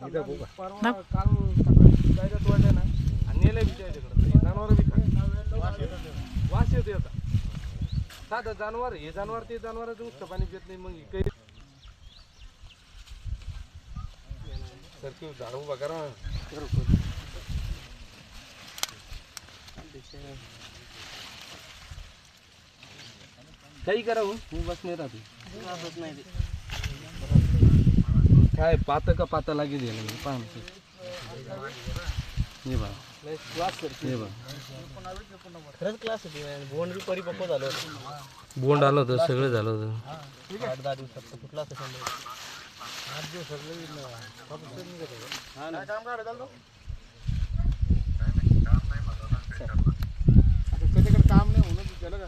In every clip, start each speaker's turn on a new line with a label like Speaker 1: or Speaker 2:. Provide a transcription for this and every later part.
Speaker 1: परवा काल सकाळी ना आणि नेलं बी त्याच्याकडे. जनावर बी खात. वास येतो आता. साधं जनावर हे जनावर ते जनावराचं नुसतं पाणी पित नाही मग हे काही तर तू झाड उभा करा काही करा हो. बस नाही राहतो काय पात का पाता लागेल याला मी पाहा ना. हे बा हे बा
Speaker 2: खरंच क्लास होती बोंड बी परिपक्व झालं
Speaker 1: बोंड आलं होतं सगळं झालं होतं.
Speaker 2: आठ दहा दिवसात तर कुठला असं समजा
Speaker 3: त्याच्याकडे काम नाही होणं त्याला का?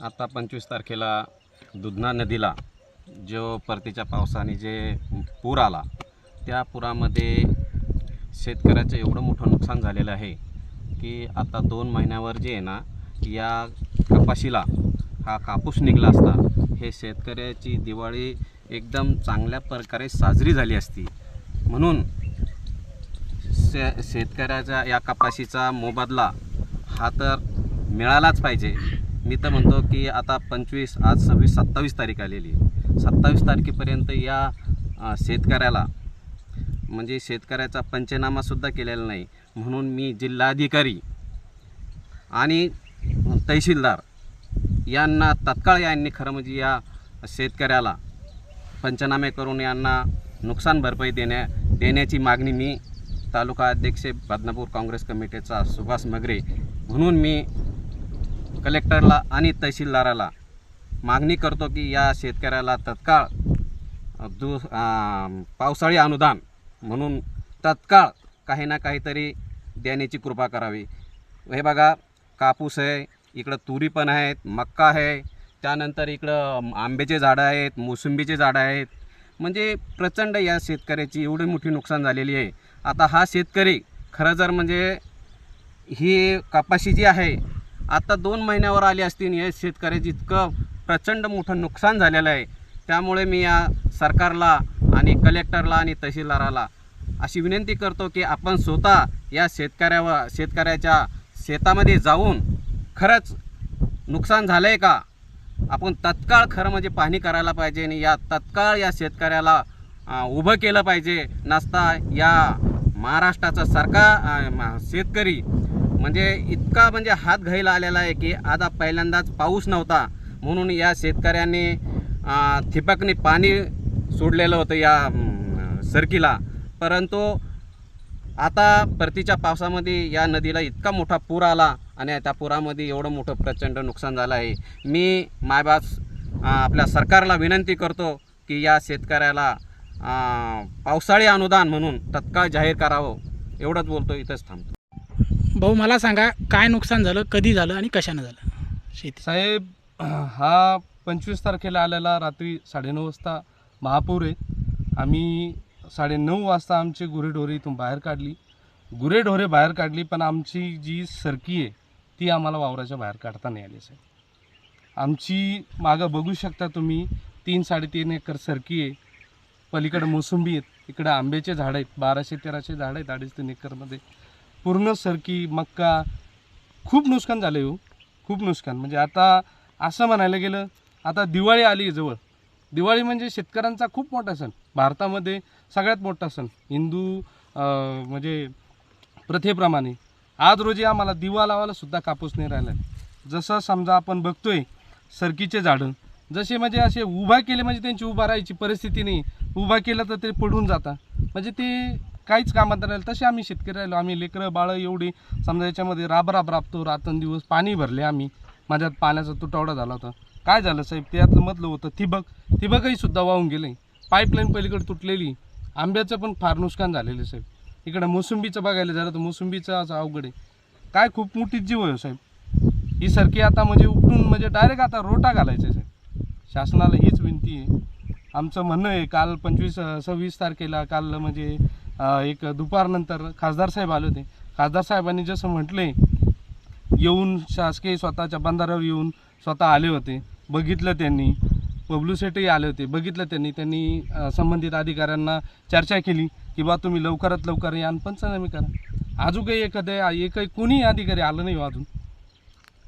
Speaker 4: आता पंचवीस तारखेला दुधना नदीला जो परतीच्या पावसाने जे पूर आला त्या पुरामध्ये शेतकऱ्याचं एवढं मोठं नुकसान झालेलं आहे की आता दोन महिन्यावर जे आहे ना या कपाशीला हा कापूस निघला असता हे शेतकऱ्याची दिवाळी एकदम चांगल्या प्रकारे साजरी झाली असती. म्हणून शे शेतकऱ्याचा या कपाशीचा मोबदला हा तर मिळालाच पाहिजे. मी तर म्हणतो की आता पंचवीस आज सव्वीस सत्तावीस तारीख आलेली आहे. सत्तावीस तारखेपर्यंत या शेतकऱ्याला म्हणजे शेतकऱ्याचा पंचनामासुद्धा केलेला नाही. म्हणून मी जिल्हाधिकारी आणि तहसीलदार यांना तत्काळ यांनी खरं म्हणजे या शेतकऱ्याला पंचनामे करून यांना नुकसान भरपाई देण्या देण्याची मागणी मी तालुका अध्यक्ष बदनापूर काँग्रेस कमिटीचा सुभाष मगरे म्हणून मी कलेक्टरला आणि तहसीलदाराला मागणी करतो की या शेतकऱ्याला तत्काळ दु पावसाळी अनुदान म्हणून तत्काळ काही ना काहीतरी देण्याची कृपा करावी. हे बघा कापूस आहे इकडं तुरी पण आहेत मक्का आहे त्यानंतर इकडं आंब्याचे झाडं आहेत मोसंबीचे झाडं आहेत. म्हणजे प्रचंड या शेतकऱ्याची एवढी मोठी नुकसान झालेली आहे. आता हा शेतकरी खरं जर म्हणजे ही कपाशी जी आहे आता दोन महिन्यावर आली असती या शेतकऱ्याची इतकं प्रचंड मोठं नुकसान झालेलं आहे. त्यामुळे मी या सरकारला आणि कलेक्टरला आणि तहसीलदाराला अशी विनंती करतो की आपण स्वतः या शेतकऱ्यावर शेतकऱ्याच्या शेतामध्ये जाऊन खरंच नुकसान झालं आहे का? आपण तत्काळ खरं म्हणजे पाहणी करायला पाहिजे आणि या तत्काळ या शेतकऱ्याला उभं केलं पाहिजे. नसता या महाराष्ट्राचं सरकार शेतकरी म्हणजे इतका म्हणजे हात घाईला आलेला आहे की आता पहिल्यांदाच पाऊस नव्हता. म्हणून या शेतकऱ्यांनी थिपकने पाणी सोडलेलं होतं या सरकीला. परंतु आता परतीच्या पावसामध्ये या नदीला इतका मोठा पूर आला. आणि त्या पुरामध्ये एवढं मोठं प्रचंड नुकसान झालं आहे. मी मायबास आपल्या सरकारला विनंती करतो की या शेतकऱ्याला पावसाळी अनुदान म्हणून तत्काळ जाहीर करावं. एवढंच बोलतो इथंच थांबतो.
Speaker 3: भाऊ मला सांगा काय नुकसान झालं कधी झालं आणि कशानं झालं? शेती.
Speaker 1: साहेब हा पंचवीस तारखेला आलेला रात्री साडेनऊ वाजता महापूर आहे. आम्ही साडेनऊ वाजता आमची गुरेढोरे इथून बाहेर काढली. गुरेढोरे बाहेर काढली पण आमची जी सरकी आहे ती आम्हाला वावराच्या बाहेर काढता नाही आली साहेब. आमची मागं बघू शकता तुम्ही तीन साडेतीन एकर सरकी आहे. पलीकडं मोसंबी आहेत इकडं आंब्याचे झाडं आहेत बाराशे तेराशे झाडं आहेत अडीच तीन एकरमध्ये. पूर्ण सरकी मक्का खूप नुकसान झालं हो. खूप नुकसान. म्हणजे आता असं म्हणायला गेलं आता दिवाळी आली आहे जवळ. दिवाळी म्हणजे शेतकऱ्यांचा खूप मोठा सण. भारतामध्ये सगळ्यात मोठा सण. हिंदू म्हणजे प्रथेप्रमाणे. आज रोजी आम्हाला दिवा लावायला सुद्धा कापूस नाही राहिला. जसं समजा आपण बघतोय सरकीचे झाडं जसे म्हणजे असे उभा केले म्हणजे त्यांची उभा राहायची परिस्थिती नाही. उभा केलं तर ते पडून जातात. म्हणजे ते काहीच कामात राहिलं. तसे आम्ही शेतकरी राहिलो. आम्ही लेकरं बाळं एवढी समजा याच्यामध्ये राब राब राबतो रात्रंदिवस पाणी भरले आम्ही. माझ्यात पाण्याचा तुटवडा झाला होता. काय झालं साहेब? त्यातलं मधलं होतं थिबक थिबकही सुद्धा वाहून गेले पाईपलाईन पलीकडे तुटलेली. आंब्याचं पण फार नुकसान झालेलं आहे साहेब. इकडं मोसंबीचं बघायला झालं तर मोसंबीचं असं अवघड आहे. काय खूप मोठी जीव आहे हो साहेब. ही सारखी आता म्हणजे उपटून म्हणजे डायरेक्ट आता रोटा घालायचा आहे साहेब. शासनाला हीच विनंती आहे. आमचं म्हणणं आहे काल पंचवीस सव्वीस तारखेला काल म्हणजे एक दुपारनंतर खासदार साहेब आले होते. खासदार साहेबांनी जसं म्हटले येऊन शासकीय स्वतःच्या बंधाऱ्यावर येऊन स्वतः आले होते. बघितलं त्यांनी. पब्लिसिटी आले होते. बघितलं त्यांनी. त्यांनी संबंधित अधिकाऱ्यांना चर्चा केली. की बा तुम्ही लवकरात लवकर या आणि पंचनामे करा. अजून काही एखाद्या एकही कोणी अधिकारी आलं नाही हो अजून.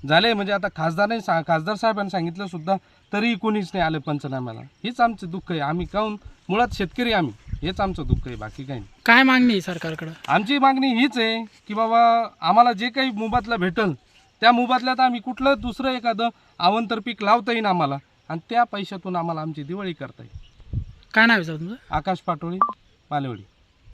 Speaker 1: झाले म्हणजे आता खासदारांनी सा खासदार साहेबांनी सांगितलं सुद्धा तरीही कोणीच नाही आलं पंचनाम्याला. हेच आमचं दुःख आहे. आम्ही काहून मुळात शेतकरी आम्ही. हेच आमचं दुःख आहे. बाकी काही नाही.
Speaker 3: काय मागणी आहे सरकारकडं?
Speaker 1: आमची मागणी हीच आहे की बाबा आम्हाला जे काही मोबातला भेटल त्या मोबातल्यात आम्ही कुठलं दुसरं एखादं अवंतर पीक लावता येईन आम्हाला आणि त्या पैशातून आम्हाला आमची दिवाळी करता येईल.
Speaker 3: काय नाव आहे सर तुमचं?
Speaker 1: आकाश पाटोळी पालेवडी